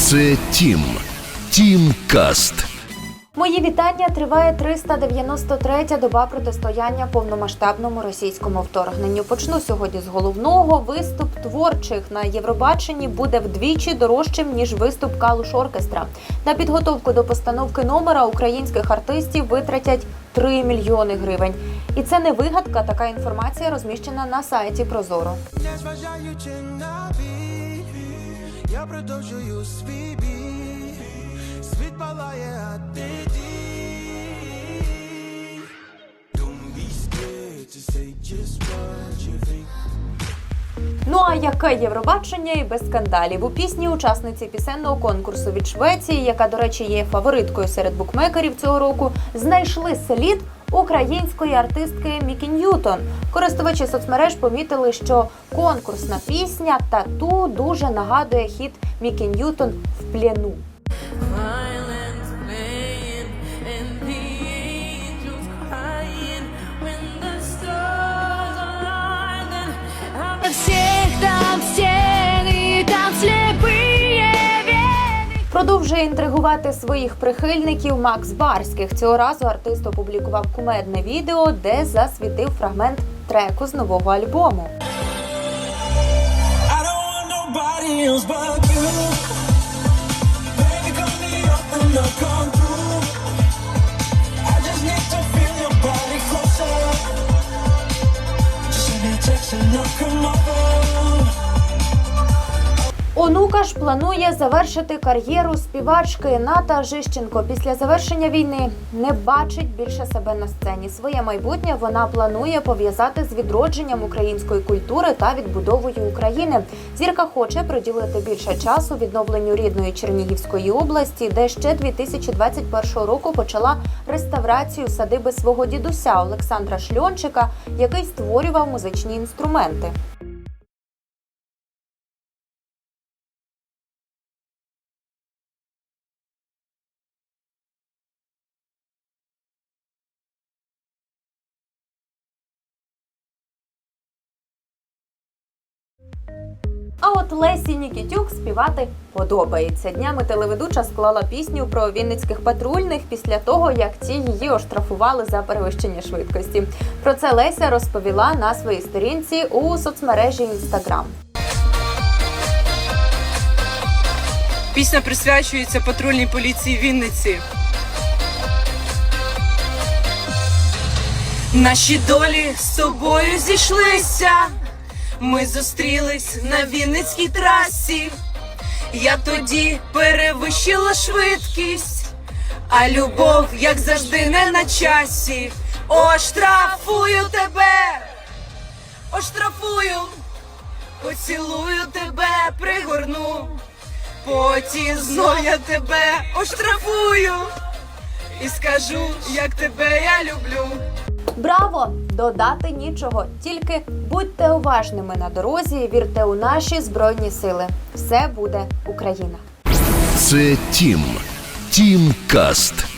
Це Тім. Тім Каст. Мої вітання триває 393-я доба протистояння повномасштабному російському вторгненню. Почну сьогодні з головного. Виступ творчих на Євробаченні буде вдвічі дорожчим ніж виступ Калуш оркестра. На підготовку до постановки номера українських артистів витратять 3 мільйони гривень. І це не вигадка. Така інформація розміщена на сайті Прозоро. Незважаючи на біль, я продовжую свій бій. Світ палає, а ти Ну а яке Євробачення і без скандалів у пісні учасниці пісенного конкурсу від Швеції, яка, до речі, є фавориткою серед букмекерів цього року, знайшли слід української артистки Мікі Ньютон. Користувачі соцмереж помітили, що конкурсна пісня тату дуже нагадує хіт Мікі Ньютон в плену. Продовжує інтригувати своїх прихильників Макс Барських. Цього разу артист опублікував кумедне відео, де засвітив фрагмент треку з нового альбому. Come through. Онука ж планує завершити кар'єру співачки Ната Жищенко. Після завершення війни не бачить більше себе на сцені. Своє майбутнє вона планує пов'язати з відродженням української культури та відбудовою України. Зірка хоче приділити більше часу відновленню рідної Чернігівської області, де ще 2021 року почала реставрацію садиби свого дідуся Олександра Шльончика, який створював музичні інструменти. А от Лесі Нікітюк співати подобається. Днями телеведуча склала пісню про вінницьких патрульних після того, як ті її оштрафували за перевищення швидкості. Про це Леся розповіла на своїй сторінці у соцмережі Інстаграм. Пісня присвячується патрульній поліції Вінниці. Наші долі з тобою зійшлися. Ми зустрілись на Вінницькій трасі. Я тоді перевищила швидкість, а любов, як завжди, не на часі. Оштрафую тебе, оштрафую, поцілую тебе, пригорну. Потім знов я тебе оштрафую і скажу, як тебе я люблю. Браво! Додати нічого. Тільки будьте уважними на дорозі, вірте у наші збройні сили. Все буде Україна. Це Тім. Тім Каст.